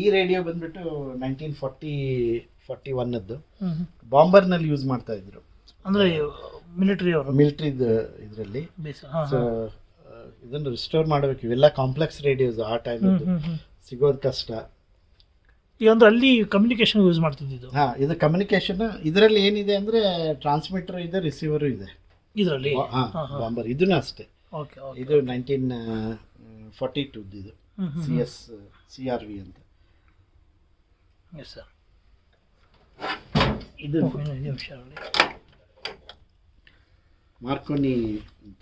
ಈ ರೇಡಿಯೋ ಬಂದ್ಬಿಟ್ಟು nineteen forty forty ಒನ್ನದ್ದು. ಬಾಂಬರ್ನಲ್ಲಿ ಯೂಸ್ ಮಾಡ್ತಾ ಇದ್ರು. ಅಂದ್ರೆ ಮಿಲಿಟರಿ ಅವರು? ಮಿಲಿಟ್ರಿದು ಇದರಲ್ಲಿ. ಸೊ ಇದನ್ನು ರಿಸ್ಟೋರ್ ಮಾಡಬೇಕು. ಇವೆಲ್ಲ ಕಾಂಪ್ಲೆಕ್ಸ್ ರೇಡಿಯೋಸ್ ಆ ಟೈಮ್. ಸಿಗೋದು ಕಷ್ಟ. ಈಗ ಅಂದ್ರೆ ಅಲ್ಲಿ ಕಮ್ಯುನಿಕೇಶನ್ ಯೂಸ್ ಮಾಡ್ತಿದ್ದು ಹಾ ಇದು ಕಮ್ಯುನಿಕೇಶನ್ ಇದರಲ್ಲಿ ಏನಿದೆ ಅಂದ್ರೆ ಟ್ರಾನ್ಸ್ಮಿಟರ್ ಇದೆ ರಿಸೀವರ್ ಇದೆ. ಇದರಲ್ಲಿ? ಹಾ ಬಾಂಬರ್. ಇದೂ ಅಷ್ಟೇ. ಓಕೆ ಇದು ನೈನ್ಟೀನ್ ಫಾರ್ಟಿ ಟು ಇದು. C S C R V ಅಂತ. ಎಸ್ ಸರ್ ಇದು ನಿಮಿಷ ಮಾರ್ಕೋನಿ ಅಂತ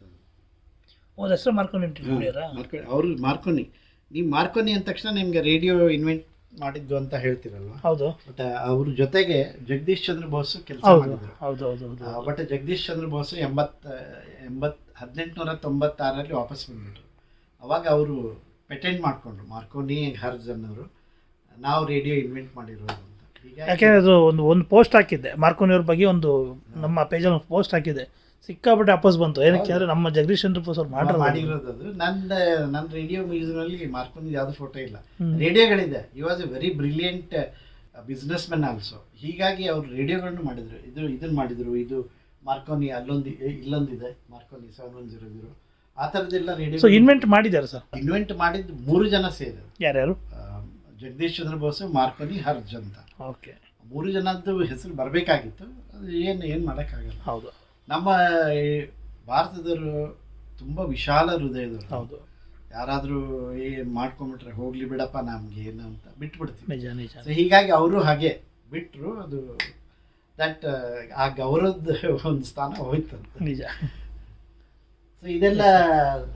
ಓ ಹೆಸರು ಮಾರ್ಕೋನಿ ಇಂಟರ್ವ್ಯೂರಾ ಮಾರ್ಕೊ- ಅವರು ಮಾರ್ಕೋನಿ ನೀವು ಮಾರ್ಕೋನಿ ಅಂದ ತಕ್ಷಣ ನಿಮಗೆ ರೇಡಿಯೋ ಇನ್ವೆಂಟ್ ಮಾಡಿದ್ದು ಅಂತ ಹೇಳ್ತಿರಲ್ವಾ? ಹೌದು. ಬಟ್ ಅವ್ರ ಜೊತೆಗೆ ಜಗದೀಶ್ ಚಂದ್ರ ಬೋಸ್ ಕೆಲಸ ಹೌದು ಮಾಡಿದ್ರು. ಹೌದು ಹೌದು ಹೌದು. ಬಟ್ ಜಗದೀಶ್ ಚಂದ್ರ ಬೋಸ್ ಎಂಬತ್ ಎಂಬತ್ ಹದಿನೆಂಟುನೂರ ತೊಂಬತ್ತಾರರಲ್ಲಿ ವಾಪಸ್ ಬಂದ್ಬಿಟ್ರು. ಅವಾಗ ಅವರು ಪೆಟೆಂಟ್ ಮಾಡ್ಕೊಂಡ್ರು ಮಾರ್ಕೋನಿ ಹರ್ಜ್ ಅನ್ನೋರು ನಾವು ರೇಡಿಯೋ ಇನ್ವೆಂಟ್ ಮಾಡಿರೋದು ಯಾಕೆಂದ್ರೆ ಅದು ಒಂದು ಒಂದು ಪೋಸ್ಟ್ ಹಾಕಿದ್ದೆ. ಮಾರ್ಕೋನಿಯವ್ರ ಬಗ್ಗೆ ಒಂದು ನಮ್ಮ ಪೇಜಲ್ಲಿ ಒಂದು ಪೋಸ್ಟ್ ಹಾಕಿದ್ದೆ. ಸಿಕ್ಕಾಪಟ್ಟೆ ಅಪೋಸ್ ಬಂತು. ಏನಕ್ಕೆ ಅಂದ್ರೆ ನಮ್ಮ ಜಗದೀಶ್ ಚಂದ್ರ ಬೋಸ್ ಅವ್ರು ಮಾಡ್ರ ಮಾಡಿರೋದು. ಅದು. ನನ್ನ ನನ್ನ ರೇಡಿಯೋ ಮ್ಯೂಸಿಯಂನಲ್ಲಿ ಮಾರ್ಕೋನಿ ಯಾವುದು ಫೋಟೋ ಇಲ್ಲ. ರೇಡಿಯೋಗಳಿದೆ. He was a very brilliant businessman also ಹೀಗಾಗಿ ಅವರು ರೇಡಿಯೋಗಳನ್ನು ಮಾಡಿದ್ರು. ಇದು ಇದನ್ನು ಮಾಡಿದ್ರು. ಇದು ಮಾರ್ಕೋನಿ ಅಲ್ಲೊಂದು ಇಲ್ಲೊಂದಿದೆ. Marconi seven one zero zero ಆ ಥರದ್ದೆಲ್ಲ ಸೊ ರೇಡಿಯೋ ಇನ್ವೆಂಟ್ ಮಾಡಿದ್ದಾರೆ ಸರ್. ಇನ್ವೆಂಟ್ ಮಾಡಿದ್ದು ಮೂರು ಜನ ಸೇರಿದರು. ಯಾರ್ಯಾರು? ಜಗದೀಶ್ ಚಂದ್ರ ಬೋಸ್ ಮಾರ್ಕೋನಿ ಹರ್ಜ್ ಅಂತ. ಓಕೆ. ಮೂರು ಜನದ್ದು ಹೆಸರು ಬರಬೇಕಾಗಿತ್ತು. ಅದು ಏನು ಏನು ಮಾಡೋಕ್ಕಾಗಲ್ಲ. ಹೌದು. ನಮ್ಮ ಈ ಭಾರತದವರು ತುಂಬ ವಿಶಾಲ ಹೃದಯದವರು. ಹೌದು. ಯಾರಾದರೂ ಏ ಮಾಡ್ಕೊಂಬಿಟ್ರೆ ಹೋಗ್ಲಿ ಬಿಡಪ್ಪ ನಮ್ಗೆ ಏನು ಅಂತ ಬಿಟ್ಬಿಡ್ತೀವಿ. ನಿಜ ನಿಜ. ಸೊ ಹೀಗಾಗಿ ಅವರು ಹಾಗೆ ಬಿಟ್ಟರು ಅದು ದಟ್ ಆ ಗೌರವದ ಒಂದು ಸ್ಥಾನ ಹೋಯ್ತು ಅಂತ. ನಿಜ. ಸೊ ಇದೆಲ್ಲ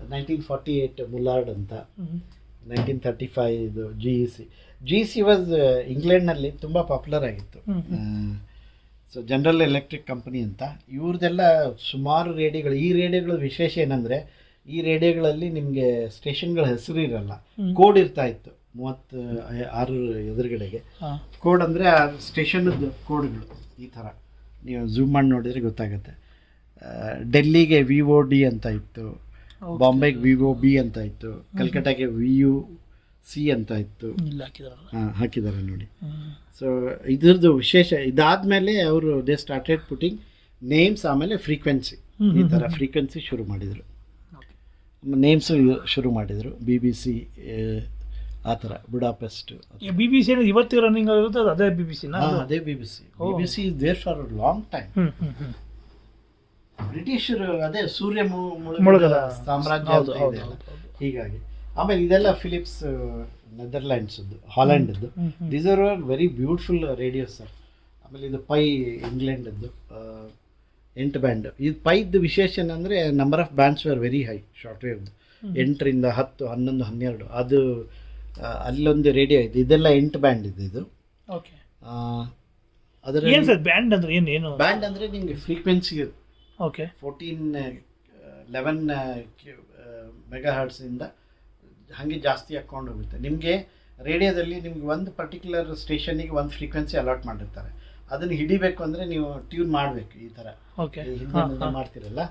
ನೈನ್ಟೀನ್ ಫಾರ್ಟಿ ಏಯ್ಟ್ ಮುಲಾರ್ಡ್ ಅಂತ. ನೈನ್ಟೀನ್ ತರ್ಟಿ ಫೈವ್ ಇದು G E C G C was ಇಂಗ್ಲೆಂಡ್ನಲ್ಲಿ ತುಂಬ ಪಾಪ್ಯುಲರ್ ಆಗಿತ್ತು. ಸೊ ಜನರಲ್ ಎಲೆಕ್ಟ್ರಿಕ್ ಕಂಪನಿ ಅಂತ. ಇವ್ರದ್ದೆಲ್ಲ ಸುಮಾರು ರೇಡಿಯೋಗಳು ಈ ರೇಡಿಯೋಗಳ ವಿಶೇಷ ಏನಂದರೆ ಈ ರೇಡಿಯೋಗಳಲ್ಲಿ ನಿಮಗೆ ಸ್ಟೇಷನ್ಗಳ ಹೆಸರು ಇರಲ್ಲ. ಕೋಡ್ ಇರ್ತಾ ಇತ್ತು ಮೂವತ್ತು ಆರು ಎದುರುಗಡೆಗೆ. ಕೋಡ್ ಅಂದರೆ ಆ ಸ್ಟೇಷನದ್ದು ಕೋಡ್ಗಳು ಈ ಥರ. ನೀವು ಝೂಮ್ ಮಾಡಿ ನೋಡಿದರೆ ಗೊತ್ತಾಗುತ್ತೆ. ಡೆಲ್ಲಿಗೆ ವಿ ಓ ಡಿ ಅಂತ ಇತ್ತು. ಬಾಂಬೆಗೆ ವಿ ಒ ಬಿ ಅಂತ ಇತ್ತು. ಕಲ್ಕಟ್ಟಾಗೆ ವಿ ಯು ಸಿ ಅಂತ ಇತ್ತು. ಆ, ಹಾಕಿದ್ದಾರೆ ನೋಡಿ. ಸೊ ಇದ್ರದ್ದು ವಿಶೇಷ ಇದಾದ್ಮೇಲೆ ಅವರು ದೇ ಸ್ಟಾರ್ಟೆಡ್ ಪುಟಿಂಗ್ ನೇಮ್ಸ್ ಆಮೇಲೆ ಫ್ರೀಕ್ವೆನ್ಸಿ ಈ ಥರ ಫ್ರೀಕ್ವೆನ್ಸಿ ಶುರು ಮಾಡಿದರು. ನೇಮ್ಸ್ ಶುರು ಮಾಡಿದರು. ಬಿ ಬಿ ಸಿ ಆ ಥರ ಬುಡಾಪೆಸ್ಟ್ ಬಿ ಬಿ ಸಿ ಇವತ್ತಿಗೆ ರನ್ನಿಂಗ್ ಆಗಿರುತ್ತೆ ಅದೇ ಬಿ ಬಿ ಸಿನ ಅದೇ B B C B B C is there for long time ಬ್ರಿಟಿಷರು ಅದೇ ಸೂರ್ಯ ಮುಳುಗದ ಸಾಮ್ರಾಜ್ಯ ಅಂತ ಇದೆ ಅಲ್ಲ. ಹೀಗಾಗಿ ಆಮೇಲೆ ಇದೆಲ್ಲ Philips Netherlands hmm. These are very beautiful radios sir ಆಮೇಲೆ ಇದು ಪೈ ಇಂಗ್ಲೆಂಡದ್ದು ಎಂಟು ಬ್ಯಾಂಡ್. ಇದು ಪೈದ್ದು ವಿಶೇಷ ಏನಂದರೆ number of bands are very high short ವೇವ್ದು ಎಂಟರಿಂದ ಹತ್ತು ಹನ್ನೊಂದು ಹನ್ನೆರಡು. ಅದು ಆ, ಅಲ್ಲೊಂದು ರೇಡಿಯೋ ಇದೆ. ಇದೆಲ್ಲ ಎಂಟು ಬ್ಯಾಂಡ್ ಇದೆ ಇದು. ಓಕೆ ಆ, ಅದರ ಏನ್ ಸರ್ ಬ್ಯಾಂಡ್ ಅಂದ್ರೆ ಏನು ಏನು? ಬ್ಯಾಂಡ್ ಅಂದರೆ ನಿಮಗೆ frequency okay. Fourteen eleven mega ಹರ್ಟ್ಸಿಂದ ಹಾಗೆ ಜಾಸ್ತಿ ಹಾಕ್ಕೊಂಡು ಹೋಗುತ್ತೆ. ನಿಮಗೆ ರೇಡಿಯೋದಲ್ಲಿ ನಿಮ್ಗೆ ಒಂದು ಪರ್ಟಿಕ್ಯುಲರ್ ಸ್ಟೇಷನಿಗೆ ಒಂದು ಫ್ರೀಕ್ವೆನ್ಸಿ ಅಲಾಟ್ ಮಾಡಿರ್ತಾರೆ. ಅದನ್ನು ಹಿಡಿಬೇಕು ಅಂದರೆ ನೀವು ಟ್ಯೂನ್ ಮಾಡಬೇಕು ಈ ಥರ. ಮಾಡ್ತಿರಲ್ಲ?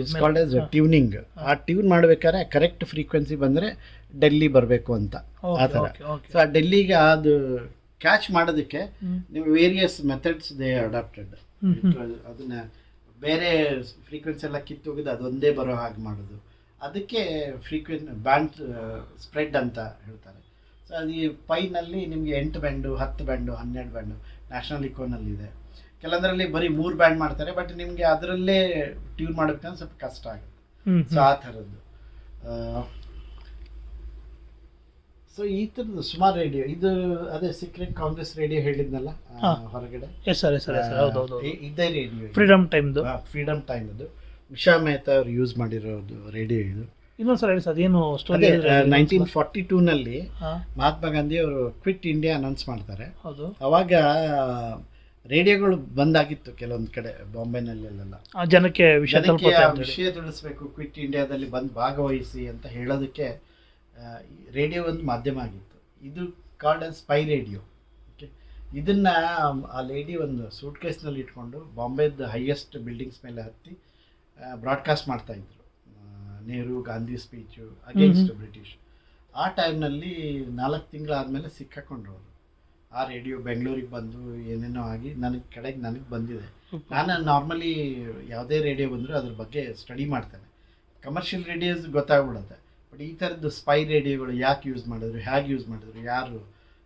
ಇಟ್ಸ್ ಕಾಲ್ಡ್ ಆಸ್ ಟ್ಯೂನಿಂಗ್ ಆ ಟ್ಯೂನ್ ಮಾಡ್ಬೇಕಾದ್ರೆ ಕರೆಕ್ಟ್ ಫ್ರೀಕ್ವೆನ್ಸಿ ಬಂದರೆ ಡೆಲ್ಲಿ ಬರಬೇಕು ಅಂತ. ಆ ಥರ. ಸೊ ಆ ಡೆಲ್ಲಿಗೆ ಅದು ಕ್ಯಾಚ್ ಮಾಡೋದಕ್ಕೆ. ನೀವು ವೇರಿಯಸ್ ಮೆಥಡ್ಸ್ ದೇ ಅಡಾಪ್ಟೆಡ್. ಅದನ್ನ ಬೇರೆ ಫ್ರೀಕ್ವೆನ್ಸಿ ಎಲ್ಲ ಕಿತ್ತೋಗಿದ್ದು ಅದೊಂದೇ ಬರೋ ಹಾಗೆ ಮಾಡೋದು. ಅದಕ್ಕೆ ಫ್ರೀಕ್ವೆನ್ ಬ್ಯಾಂಡ್ ಸ್ಪ್ರೆಡ್ ಅಂತ ಹೇಳ್ತಾರೆ. ಸೊ ಅದು ಈ ಪೈನಲ್ಲಿ ನಿಮಗೆ ಎಂಟು ಬ್ಯಾಂಡು ಹತ್ತು ಬ್ಯಾಂಡು ಹನ್ನೆರಡು ಬ್ಯಾಂಡು ನ್ಯಾಷನಲ್ ಇಕೋನಲ್ಲಿದೆ ಕೆಲವೊಂದರಲ್ಲಿ ಬರೀ ಮೂರು ಬ್ಯಾಂಡ್ ಮಾಡ್ತಾರೆ ಬಟ್ ನಿಮಗೆ ಅದರಲ್ಲೇ ಟ್ಯೂನ್ ಮಾಡೋಕ್ಕೆ ಸ್ವಲ್ಪ ಕಷ್ಟ ಆಗುತ್ತೆ. ಸೊ ಆ ಥರದ್ದು. ಸೊ ಈ ಥರದ್ದು ಸುಮಾರು ರೇಡಿಯೋ ಇದು ಅದೇ ಸೀಕ್ರೆಟ್ ಕಾಂಗ್ರೆಸ್ ರೇಡಿಯೋ ಹೇಳಿದ್ನಲ್ಲ ಆ, ಹಾ. ಹೊರಗಡೆ? Yes sir yes sir yes sir ಹೌದು ಹೌದು ಇ- ಇದೇ ರೇಡಿಯೋ ಫ್ರೀಡಮ್ ಟೈಮ್ದು ಫ್ರೀಡಮ್ ಟೈಮ್ ಅದು ಉಷಾ ಮೆಹ್ತಾ ಅವ್ರು ಯೂಸ್ ಮಾಡಿರೋದು ರೇಡಿಯೋ ಇದು. ಇನ್ನೊಂದು ಸರ್ ಹೇಳಿ ಸರ್ ಅದೇನು ಸ್ಟೋರಿ ನೈನ್ಟೀನ್ ಫಾರ್ಟಿ ಟೂನಲ್ಲಿ ಹಾಂ. ಮಹಾತ್ಮ ಗಾಂಧಿ ಅವರು ಕ್ವಿಟ್ ಇಂಡಿಯಾ ಅನೌನ್ಸ್ ಮಾಡ್ತಾರೆ. ಹೌದು. ಅವಾಗ ರೇಡಿಯೋಗಳು ಬಂದಾಗಿತ್ತು ಕೆಲವೊಂದು ಕಡೆ ಬಾಂಬೆನಲ್ಲೆಲ್ಲ ಆ ಜನಕ್ಕೆ ವಿಷಯ ಜನಕ್ಕೆ ತಲುಪುತ್ತೆ ಅಂತ ಹೇಳಿ. ವಿಷಯ ತಿಳಿಸ್ಬೇಕು ಕ್ವಿಟ್ ಇಂಡಿಯಾದಲ್ಲಿ ಬಂದು ಭಾಗವಹಿಸಿ ಅಂತ ಹೇಳೋದಕ್ಕೆ ರೇಡಿಯೋ ಒಂದು ಮಾಧ್ಯಮ ಆಗಿತ್ತು. ಇದು called as spy radio. Okay? ಇದನ್ನು ಆ ಲೇಡಿ ಒಂದು ಸೂಟ್ ಕೇಸ್ನಲ್ಲಿ ಇಟ್ಕೊಂಡು ಬಾಂಬೆದ ಹೈಯೆಸ್ಟ್ ಬಿಲ್ಡಿಂಗ್ಸ್ ಮೇಲೆ ಹತ್ತಿ ಬ್ರಾಡ್ಕಾಸ್ಟ್ ಮಾಡ್ತಾ ಇದ್ರು. Nehru Gandhi speech against British ಆ ಟೈಮ್ನಲ್ಲಿ ನಾಲ್ಕು ತಿಂಗಳಾದಮೇಲೆ ಸಿಕ್ಕಾಕೊಂಡ್ರು ಅವರು. ಆ ರೇಡಿಯೋ ಬೆಂಗಳೂರಿಗೆ ಬಂದು ಏನೇನೋ ಆಗಿ ನನಗೆ ಕಡೆಗೆ ನನಗೆ ಬಂದಿದೆ. ನಾನು ನಾರ್ಮಲಿ ಯಾವುದೇ ರೇಡಿಯೋ ಬಂದರೂ ಅದ್ರ ಬಗ್ಗೆ ಸ್ಟಡಿ ಮಾಡ್ತೇನೆ. ಕಮರ್ಷಿಯಲ್ ರೇಡಿಯೋಸ್ ಗೊತ್ತಾಗ್ಬಿಡುತ್ತೆ. ಬಟ್ ಈ ಥರದ್ದು ಸ್ಪೈ ರೇಡಿಯೋಗಳು ಯಾಕೆ ಯೂಸ್ ಮಾಡಿದ್ರು ಹೇಗೆ ಯೂಸ್ ಮಾಡಿದ್ರು, ಯಾರು?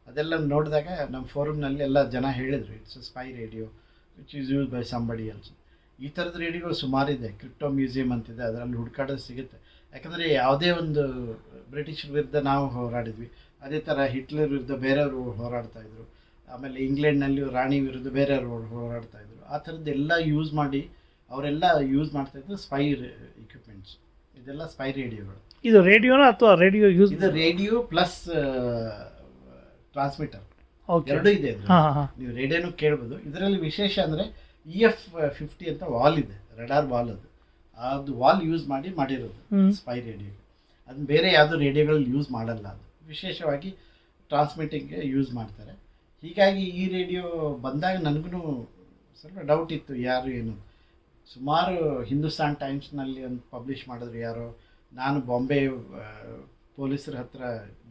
ಅದೆಲ್ಲ ನೋಡಿದಾಗ ನಮ್ಮ ಫೋರಮ್ನಲ್ಲಿ ಎಲ್ಲ ಜನ ಹೇಳಿದರು it's spy radio which is use by somebody also ಈ ಥರದ ರೇಡಿಯೋಗಳು ಸುಮಾರಿದೆ ಕ್ರಿಪ್ಟೋ ಮ್ಯೂಸಿಯಂ ಅಂತಿದೆ ಅದರಲ್ಲಿ ಹುಡುಕಾಡೋದು ಸಿಗುತ್ತೆ. ಯಾಕಂದರೆ ಯಾವುದೇ ಒಂದು ಬ್ರಿಟಿಷ್ ವಿರುದ್ಧ ನಾವು ಹೋರಾಡಿದ್ವಿ, ಅದೇ ಥರ ಹಿಟ್ಲರ್ ವಿರುದ್ಧ ಬೇರೆಯವರು ಹೋರಾಡ್ತಾ ಇದ್ರು. ಆಮೇಲೆ ಇಂಗ್ಲೆಂಡ್ನಲ್ಲಿ ರಾಣಿ ವಿರುದ್ಧ ಬೇರೆಯವರು ಹೋರಾಡ್ತಾ ಇದ್ರು. ಆ ಥರದ್ದು ಎಲ್ಲ ಯೂಸ್ ಮಾಡಿ, ಅವರೆಲ್ಲ ಯೂಸ್ ಮಾಡ್ತಾಯಿದ್ರು ಸ್ಪೈ ಇಕ್ವಿಪ್ಮೆಂಟ್ಸ್ ಇದೆಲ್ಲ ಸ್ಪೈ ರೇಡಿಯೋಗಳು ಇದು ರೇಡಿಯೋನ ಅಥವಾ ರೇಡಿಯೋ ಯೂಸ್ ಇದು ರೇಡಿಯೋ ಪ್ಲಸ್ ಟ್ರಾನ್ಸ್ಮಿಟರ್. ಓಕೆ ಎರಡೂ ಇದೆ ಹಾ ಹಾಂ ಹಾಂ ಹಾಂ. ನೀವು ರೇಡಿಯೋನು ಕೇಳ್ಬೋದು. ಇದರಲ್ಲಿ ವಿಶೇಷ ಅಂದರೆ ಇ ಎಫ್ ಫಿಫ್ಟಿ ಅಂತ ವಾಲ್ ಇದೆ ರೆಡಾರ್ ವಾಲ್ ಅದು. ಅದು ವಾಲ್ ಯೂಸ್ ಮಾಡಿ ಮಾಡಿರೋದು ಸ್ಪೈ ರೇಡಿಯೋ. ಅದನ್ನ ಬೇರೆ ಯಾವುದೋ ರೇಡಿಯೋಗಳಲ್ಲಿ ಯೂಸ್ ಮಾಡಲ್ಲ ಅದು. ವಿಶೇಷವಾಗಿ ಟ್ರಾನ್ಸ್ಮಿಟಿಂಗ್ಗೆ ಯೂಸ್ ಮಾಡ್ತಾರೆ. ಹೀಗಾಗಿ ಈ ರೇಡಿಯೋ ಬಂದಾಗ ನನಗೂ ಸ್ವಲ್ಪ ಡೌಟ್ ಇತ್ತು ಯಾರು ಏನು. ಸುಮಾರು ಹಿಂದೂಸ್ತಾನ್ ಟೈಮ್ಸ್ನಲ್ಲಿ ಒಂದು ಪಬ್ಲಿಷ್ ಮಾಡಿದ್ರು ಯಾರೋ ನಾನು ಬಾಂಬೆ ಪೊಲೀಸರ ಹತ್ರ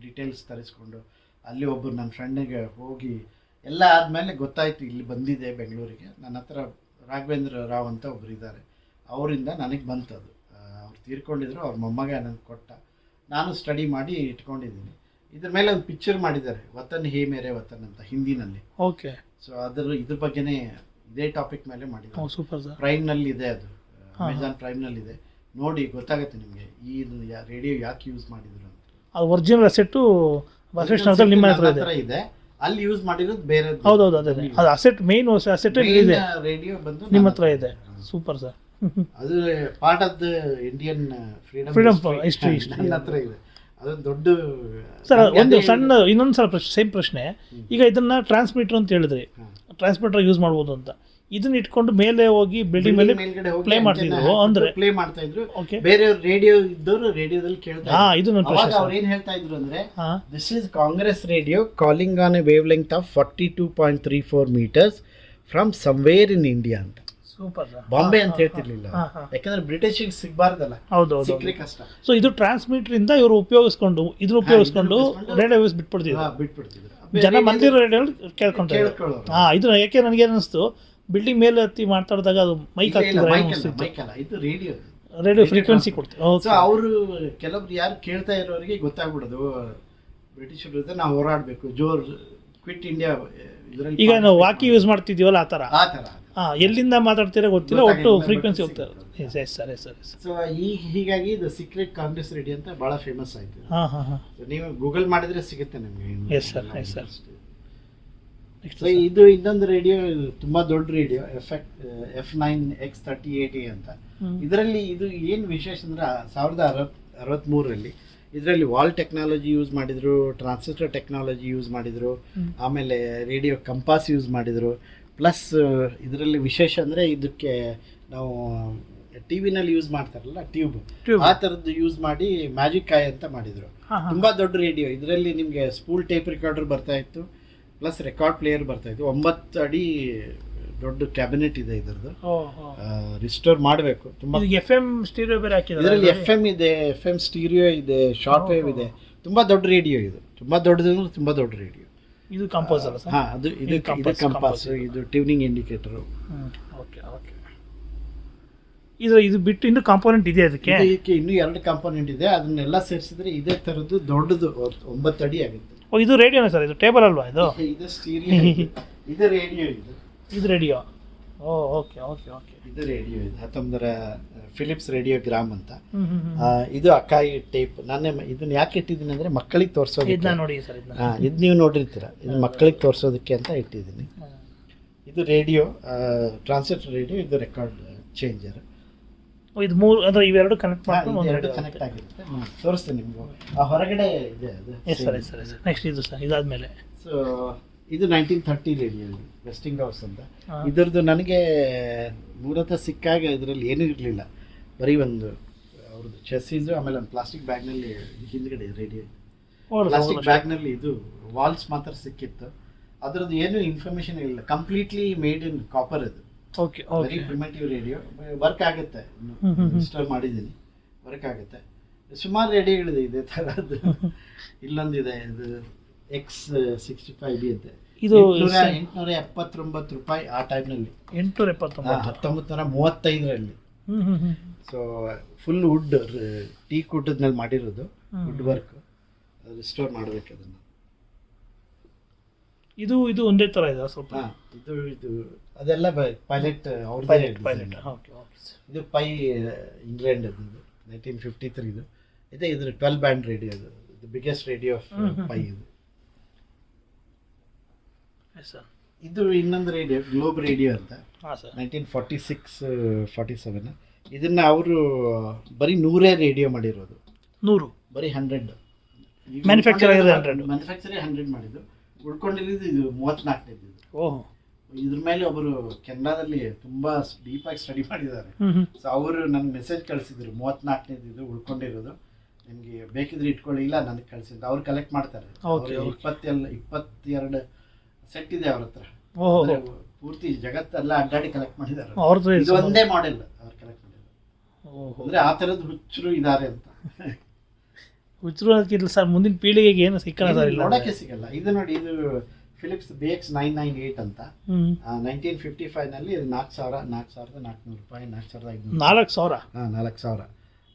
ಡೀಟೇಲ್ಸ್ ತರಿಸ್ಕೊಂಡು ಅಲ್ಲಿ ಒಬ್ಬರು ನನ್ನ ಫ್ರೆಂಡಿಗೆ ಹೋಗಿ ಎಲ್ಲ ಆದಮೇಲೆ ಗೊತ್ತಾಯಿತು ಇಲ್ಲಿ ಬಂದಿದೆ ಬೆಂಗಳೂರಿಗೆ. ನನ್ನ ಹತ್ರ ರಾಘವೇಂದ್ರ ರಾವ್ ಅಂತ ಒಬ್ಬರು ಇದ್ದಾರೆ ಅವರಿಂದ ನನಗೆ ಬಂತು ಅದು ಅವ್ರು ತೀರ್ಕೊಂಡಿದ್ರು ಅವ್ರ ಮೊಮ್ಮಗ ನನಗೆ ಕೊಟ್ಟ. ನಾನು ಸ್ಟಡಿ ಮಾಡಿ ಇಟ್ಕೊಂಡಿದ್ದೀನಿ. ಇದ್ರ ಮೇಲೆ ಒಂದು ಪಿಕ್ಚರ್ ಮಾಡಿದ್ದಾರೆ ವತನ್ ಹೇ ಮೇರೆ ವತನ್ ಅಂತ ಹಿಂದಿನಲ್ಲಿ. ಓಕೆ ಸೊ ಅದರ ಇದ್ರ ಬಗ್ಗೆನೇ ಇದೇ ಟಾಪಿಕ್ ಮೇಲೆ ಮಾಡಿದ್ದಾರೆ. ಸೂಪರ್ ಸರ್ ಪ್ರೈಮ್ನಲ್ಲಿ ಇದೆ ಅದು. ಅಮೆಝಾನ್ ಪ್ರೈಮ್ನಲ್ಲಿ ಇದೆ ನೋಡಿ ಗೊತ್ತಾಗುತ್ತೆ ನಿಮಗೆ ಈ ರೇಡಿಯೋ ಯಾಕೆ ಯೂಸ್ ಮಾಡಿದ್ರು ಅಂತ. ಅದು ಒರಿಜಿನಲ್ ಅಸೆಟ್ಟು ಬಸವೇಶ್ವರದಲ್ಲಿ ನಿಮ್ಮ ಹತ್ರ ಇದೆ. ಇದೆ. ಅಲ್ಲಿ ಯೂಸ್ ಮಾಡಿರೋದು ಬೇರೆ ಹೌದೌದು ಅದೇ ಅದೇ. ಅದು ಅಸೆಟ್ ಮೇನ್ ಅಸೆಟ್ ಇದೆ. ರೇಡಿಯೋ ಬಂದು ನಿಮ್ಮ ಹತ್ರ ಇದೆ. ಸೂಪರ್ ಸರ್ ಅದು part of the Indian freedom freedom history. ನನ್ನ ಹತ್ರ ಇದೆ. ಅದೊಂದು ದೊಡ್ಡ ಸರ್ ಒಂದು ಸಣ್ಣ ಇನ್ನೊಂದು ಸಲ ಪ್ರಶ್ನೆ. ಸೇಮ್ ಪ್ರಶ್ನೆ ಈಗ ಇದನ್ನ ಟ್ರಾನ್ಸ್ಮಿಟರ್ ಅಂತ ಹೇಳಿದ್ರಿ. ಟ್ರಾನ್ಸ್ಮಿಟರ್ ಯೂಸ್ ಮಾಡ್ಬೋದು ಅಂತ. ಇದನ್ನ ಇಟ್ಕೊಂಡು ಮೇಲೆ ಹೋಗಿ ಬಿಲ್ಡಿಂಗ್ ಮೇಲೆ ಮೇಲ್ಗಡೆ ಹೋಗಿ play ಮಾಡ್ತಿದ್ರು, ಅಂದ್ರೆ- ಪ್ಲೇ ಮಾಡ್ತಾ ಇದ್ರು. ಓಕೆ ಬೇರೆ ರೇಡಿಯೋ ಇದ್ದವರು ರೇಡಿಯೋದಲ್ಲಿ ಕೇಳ್ತಾ ಹಾ ಇದು ನನ್ನ ಅವಾಗ ಪ್ರಶ್ನೆ ಅವ್ರು ಏನ್ ಹೇಳ್ತಾ ಇದ್ರು ಅಂದ್ರೆ this is Congress radio calling on a wavelength of forty two point three four meters from somewhere in India ಅಂತ ಸೂಪರ್ ಬಾಂಬೆ ಅಂತ ಹೇಳ್ತಿರ್ಲಿಲ್ಲ. ಯಾಕಂದ್ರೆ ಬ್ರಿಟಿಷಿಗೆ ಸಿಗ್ಬಾರ್ದಲ್ಲ. ಹೌದು ಹೌದು ಸಿಕ್ಕ್ರೆ ಕಷ್ಟ. ಸೊ ಇದು ಟ್ರಾನ್ಸ್ಮಿಟರ್ ಇಂದ ಇವರು ಉಪಯೋಗಿಸ್ಕೊಂಡು ಇದನ್ನ ಉಪಯೋಗಿಸ್ಕೊಂಡು ರೇಡಿಯೋ ಬಿಟ್ಬಿಡ್ತಿದ್ರು. ಬಿಟ್ಬಿಡ್ತಿದ್ರು. ಜನ ಮಂದಿರೋ ರೇಡಿಯೋ ಕೇಳ್ಕೊಂತಾರೆ. ಹಾ ಇದು ಯಾಕೆ ನನಗೆ ಅನಿಸ್ತು? ಬಿಲ್ಡಿಂಗ್ ಮೇಲೆ ಹತ್ತಿ ಮಾತಾಡಿದಾಗ ಅದು ಮೈಕ್ ಹಾಕ್ತಿದ್ರು ರೇಡಿಯೋ ರೇಡಿಯೋ ಫ್ರೀಕ್ವೆನ್ಸಿ ಕೊಡ್ತೀವಿ. ಅವರು ಕೆಲವ್ರು ಯಾರು ಕೇಳ್ತಾ ಇರೋರಿಗೆ ಗೊತ್ತಾಗ್ಬಿಡೋದು. ಬ್ರಿಟಿಷ್ ಜೊತೆ ನಾವು ಹೋರಾಡಬೇಕು. ಜೋರ್ ಕ್ವಿಟ್ ಇಂಡಿಯಾ ಇದರಲ್ಲಿ ಈಗ ನಾವು ವಾಕಿ ಯೂಸ್ ಮಾಡ್ತಿದ್ದೀವಲ್ಲ ಆ ಥರ ಆ ಥರ. ಹಾ ಎಲ್ಲಿಂದ ಮಾತಾಡ್ತೀರಾ ಗೊತ್ತಿಲ್ಲ ಒಟ್ಟು ಗೊತ್ತಾಗಿಲ್ಲ, ಫ್ರೀಕ್ವೆನ್ಸಿ but ಹೋಗ್ತಾ ಇರೋದು yes yes sir yes sir yes so ಈ ಹೀಗಾಗಿ ಇದು ಸೀಕ್ರೆಟ್ ಕಾಂಗ್ರೆಸ್ ರೇಡಿಯೋ ಅಂತ ಬಹಳ ಫೇಮಸ್ ಆಯ್ತು. ಹಾಂ ಹಾಂ ಹಾಂ. So, ನೀವು ಗೂಗಲ್ ಮಾಡಿದ್ರೆ ಸಿಗುತ್ತೆ ನಿಮಗೆ yes sir yes sir next so ಇದು ಇನ್ನೊಂದು ರೇಡಿಯೋ ತುಂಬಾ ದೊಡ್ಡ radio effect F nine X thirty eighty ಅಂತ. ಇದರಲ್ಲಿ ಇದು ಏನು ವಿಶೇಷ ಅಂದ್ರೆ ಸಾವಿರದ ಅರವತ್ ಅರವತ್ತ್ಮೂರರಲ್ಲಿ ಇದರಲ್ಲಿ ವಾಲ್ ಟೆಕ್ನಾಲಜಿ ಯೂಸ್ ಮಾಡಿದ್ರು ಟ್ರಾನ್ಸಿಸ್ಟರ್ ಟೆಕ್ನಾಲಜಿ ಯೂಸ್ ಮಾಡಿದ್ರು ಆಮೇಲೆ ರೇಡಿಯೋ ಕಂಪಾಸ್ ಯೂಸ್ ಮಾಡಿದ್ರು ಪ್ಲಸ್ ಇದರಲ್ಲಿ ವಿಶೇಷ ಅಂದರೆ ಇದಕ್ಕೆ ನಾವು ಟಿ ವಿನಲ್ಲಿ ಯೂಸ್ ಮಾಡ್ತಾರಲ್ಲ ಟ್ಯೂಬ್ ಆ ಥರದ್ದು ಯೂಸ್ ಮಾಡಿ ಮ್ಯಾಜಿಕ್ ಕಾಯ್ ಅಂತ ಮಾಡಿದ್ರು. ತುಂಬಾ ದೊಡ್ಡ ರೇಡಿಯೋ ಇದರಲ್ಲಿ ನಿಮಗೆ ಸ್ಪೂಲ್ ಟೇಪ್ ರೆಕಾರ್ಡರ್ ಬರ್ತಾ ಇತ್ತು ಪ್ಲಸ್ ರೆಕಾರ್ಡ್ ಪ್ಲೇಯರ್ ಬರ್ತಾ ಇತ್ತು. ಒಂಬತ್ತು ಅಡಿ ದೊಡ್ಡ ಕ್ಯಾಬಿನೆಟ್ ಇದೆ ಇದರದ್ದು. ರಿಸ್ಟೋರ್ ಮಾಡಬೇಕು. ತುಂಬ ಎಫ್ ಎಂ ಸ್ಟೀರಿಯೋ ಬೇರೆ ಇದರಲ್ಲಿ ಎಫ್ ಎಂ ಇದೆ ಎಫ್ ಎಂ ಸ್ಟೀರಿಯೋ ಇದೆ ಶಾರ್ಟ್ ವೇವ್ ಇದೆ. ತುಂಬಾ ದೊಡ್ಡ ರೇಡಿಯೋ ಇದು. ತುಂಬಾ ದೊಡ್ಡದು ತುಂಬ ತುಂಬಾ ದೊಡ್ಡ ರೇಡಿಯೋ ಇದು ಕಂಪೋಸ್ ಅಲ್ಲ ಸರ್? ಹಾ ಅದು ಇದು ಇದು ಇದು ಕಂಪಾಸ್. ಇದು. ಟ್ಯೂನಿಂಗ್ ಇಂಡಿಕೇಟರ್ ಓಕೆ ಓಕೆ ಇದು ಇದು ಬಿಟ್ಟು ಇನ್ನು ಕಾಂಪೋನೆಂಟ್ ಇದೆ ಅದಕ್ಕೆ ಇದಕ್ಕೆ ಇನ್ನೂ ಎರಡು ಕಾಂಪೋನೆಂಟ್ ಇದೆ. ಅದನ್ನೆಲ್ಲ ಸೇರಿಸಿದ್ರೆ ಇದೇ ಥರದ್ದು ದೊಡ್ಡದು ಒಂಬತ್ತು ಅಡಿ ಆಗುತ್ತೆ. ಓ ಇದು ರೇಡಿಯೋನ ಸರ್? ಇದು ಟೇಬಲ್ ಅಲ್ವಾ ಇದು? ಇದು ಸ್ಟೀರಿಯೋ ಇದು. ರೇಡಿಯೋ ಇದು. ಇದು ರೇಡಿಯೋ ಓ ಓಕೆ ಓಕೆ ಓಕೆ ಇದು ರೇಡಿಯೋ ಇದು. ಹತ್ತೊಂಬತ್ತರ ಫಿಲಿಪ್ಸ್ ರೇಡಿಯೋ ಗ್ರಾಮ್ ಅಂತ. ಇದು ಅಕಾಯಿ ಟೇಪ್ ನಾನೇ ಇದನ್ನ ಯಾಕೆ ಇಟ್ಟಿದ್ದೀನಿ ಅಂದ್ರೆ ಮಕ್ಕಳಿಗೆ ತೋರಿಸೋದಕ್ಕೆ. ನೋಡಿ ಸರ್ ಹಾ ಇದು ನೀವು ನೋಡಿರ್ತೀರ. ಇದು ಮಕ್ಕಳಿಗೆ ತೋರಿಸೋದಕ್ಕೆ ಅಂತ ಇಟ್ಟಿದ್ದೀನಿ. ಇದು ರೇಡಿಯೋ ಟ್ರಾನ್ಸ್ಲೇಟರ್ ರೇಡಿಯೋ ಇದು ರೆಕಾರ್ಡ್ ಚೇಂಜರ್ ಇದು ಮೂರು ಅಂದ್ರೆ ಇವೆರಡು ಕನೆಕ್ಟ್ ಮಾಡ್ಕೊಂಡು ಎರಡು ಕನೆಕ್ಟ್ ಆಗಿರುತ್ತೆ. ತೋರಿಸ್ತೀನಿ ನಿಮ್ಗೆ. ಆ ಹೊರಗಡೆ ಇದೆ ಅದು ಎಸ್ ಸರ್ ಸರ್ ನೆಕ್ಸ್ಟ್ ಇದು ಸರ್ ಇದಾದ್ಮೇಲೆ. ಸೊ ಇದು nineteen thirty radio Westinghouse ಅಂತ. ಇದರದ್ದು ನನಗೆ ಮೂಲತಃ ಸಿಕ್ಕಾಗ ಇದರಲ್ಲಿ ಏನೂ ಇರಲಿಲ್ಲ. ಬರೀ ಒಂದು ಅವ್ರದ್ದು ಚೆಸ್ಸೀಸು ಆಮೇಲೆ ಒಂದು ಪ್ಲಾಸ್ಟಿಕ್ ಬ್ಯಾಗ್ನಲ್ಲಿ ಹಿಂದ್ಗಡೆ ರೇಡಿಯೋ ಪ್ಲಾಸ್ಟಿಕ್ ಬ್ಯಾಗ್ನಲ್ಲಿ ಇದು ವಾಲ್ಸ್ ಮಾತ್ರ ಸಿಕ್ಕಿತ್ತು. ಅದರದ್ದು ಏನು ಇನ್ಫಾರ್ಮೇಶನ್ ಇಲ್ಲ. ಕಂಪ್ಲೀಟ್ಲಿ ಮೇಡ್ ಇನ್ ಕಾಪರ್ ಅದು okay very primitive radio work ಆಗುತ್ತೆ. ಇನ್ಸ್ಟಾಲ್ ಮಾಡಿದ್ದೀನಿ. ವರ್ಕ್ ಆಗುತ್ತೆ. ಸುಮಾರು ರೇಡಿಯೋಗಳಿದೆ ಇದೇ ಥರದ್ದು ಇಲ್ಲೊಂದಿದೆ ಇದು ಎಕ್ಸ್ ಸಿಕ್ಸ್ಟಿ ಫೈವ್ ಬಿ ಅಂತೆ. ಇದು ಎಂಟುನೂರ ಎಪ್ಪತ್ತೊಂಬತ್ತು ರೂಪಾಯಿ ಆ ಟೈಮ್ನಲ್ಲಿ ಎಂಟುನೂರ ಎಪ್ಪತ್ತೊಂಬತ್ತು. ಹತ್ತೊಂಬತ್ತು ನೂರ ಮೂವತ್ತೈದರಲ್ಲಿ. ಸೊ ಫುಲ್ ವುಡ್ ಟೀ ಕುಟ್ಟದ್ಮೇಲೆ ಮಾಡಿರೋದು. ವುಡ್ ವರ್ಕ್ ರಿಸ್ಟೋರ್ ಮಾಡಬೇಕು ಅದನ್ನು. ಇದು ಇದು ಒಂದೇ ಥರ ಇದೆ ಸ್ವಲ್ಪ? ಹಾ ಇದು ಇದು ಅದೆಲ್ಲ ಪೈಲಟ್ ಅವ್ರ ಪೈಲಟ್ ಪೈಲಟ್. ಓಕೆ ಓಕೆ ಇದು ಪೈ ಇಂಗ್ಲೆಂಡ್ ಅದು ನೈನ್ಟೀನ್ ಫಿಫ್ಟಿ ತ್ರೀ ಇದು ಇದೇ ಇದ್ರ ಟ್ವೆಲ್ ಬ್ಯಾಂಡ್ ರೇಡಿಯೋ ಅದು ಇದು ಬಿಗ್ಗೆಸ್ಟ್ ರೇಡಿಯೋ ಆಫ್ ಪೈ ಇದು. ಸರ್ ಇದು ಇನ್ನೊಂದು ರೇಡಿಯೋ ಗ್ಲೋಬ್ ರೇಡಿಯೋ ಅಂತ. ಹಾಂ sir. Nineteen forty six forty seven ಇದನ್ನ ಅವರು ಬರೀ ನೂರೇ ರೇಡಿಯೋ ಮಾಡಿರೋದು. ನೂರು. ಬರೀ ಹಂಡ್ರೆಡ್ ಮ್ಯಾನುಫ್ಯಾಕ್ಚರ್ ಹಂಡ್ರೆಡ್ 100. ಮ್ಯಾನುಫ್ಯಾಕ್ಚರೇ ಹಂಡ್ರೆಡ್ ಮಾಡಿದ್ದು. ಉಳ್ಕೊಂಡಿರೋದು ಇದು ಮೂವತ್ತ್ನಾಲ್ಕನೇದು ಓಹ್. ಇದ್ರ ಮೇಲೆ ಒಬ್ಬರು ಕೆನಡಾದಲ್ಲಿ ತುಂಬಾ ಡೀಪಾಗಿ ಸ್ಟಡಿ ಮಾಡಿದ್ದಾರೆ. ಸೊ ಅವರು ನನಗೆ ಮೆಸೇಜ್ ಕಳಿಸಿದ್ರು ಮೂವತ್ತ್ನಾಲ್ಕನೇದು ಇದು ಉಳ್ಕೊಂಡಿರೋದು. ನಿಮಗೆ ಬೇಕಿದ್ರೆ ಇಟ್ಕೊಳ್ಳಿ ಇಲ್ಲ ನನಗೆ ಕಳಿಸಿದ್ರು ಅವ್ರು ಕಲೆಕ್ಟ್ ಮಾಡ್ತಾರೆ. ಇಪ್ಪತ್ತೆಲ್ಲ ಇಪ್ಪತ್ತೆರಡು ಸೆಟ್ ಇದೆ ಅವ್ರ ಹತ್ರ. ಅಂದ್ರೆ ಪೂರ್ತಿ ಜಗತ್ತೆಲ್ಲ ಅಡ್ಡಾಡಿ ಕಲೆಕ್ಟ್ ಮಾಡಿದ್ದಾರೆ. ಇದು ಒಂದೇ ಮಾಡೆಲ್ ಅವ್ರು ಕಲೆಕ್ಟ್ ಮಾಡಿದ್ದಾರೆ ಅಂದ್ರೆ ಆ ಥರದ್ದು ಹುಚ್ಚರು ಇದಾರೆ ಅಂತ. ಹುಚ್ಚರು ಅದಕ್ಕಿಲ್ಲ ಸರ್ ಮುಂದಿನ ಪೀಳಿಗೆಗೆ ಏನು ಸಿಕ್ಕಲ್ಲ ಸರ್ ಇಲ್ಲ ನೋಡಕ್ಕೆ ಸಿಗಲ್ಲ. ಇದು ನೋಡಿ ಇದು Philips B X nine nine eight ಅಂತ ನೈನ್ಟೀನ್ ಫಿಫ್ಟಿ ಫೈವ್ನಲ್ಲಿ ಇದು ನಾಲ್ಕು ಸಾವಿರ ನಾಲ್ಕು ಸಾವಿರದ ನಾಲ್ಕುನೂರು ರೂಪಾಯಿ ನಾಲ್ಕು ಸಾವಿರದ ಐದುನೂರು ನಾಲ್ಕು ಸಾವಿರ? ಹಾಂ ನಾಲ್ಕು ಸಾವಿರ.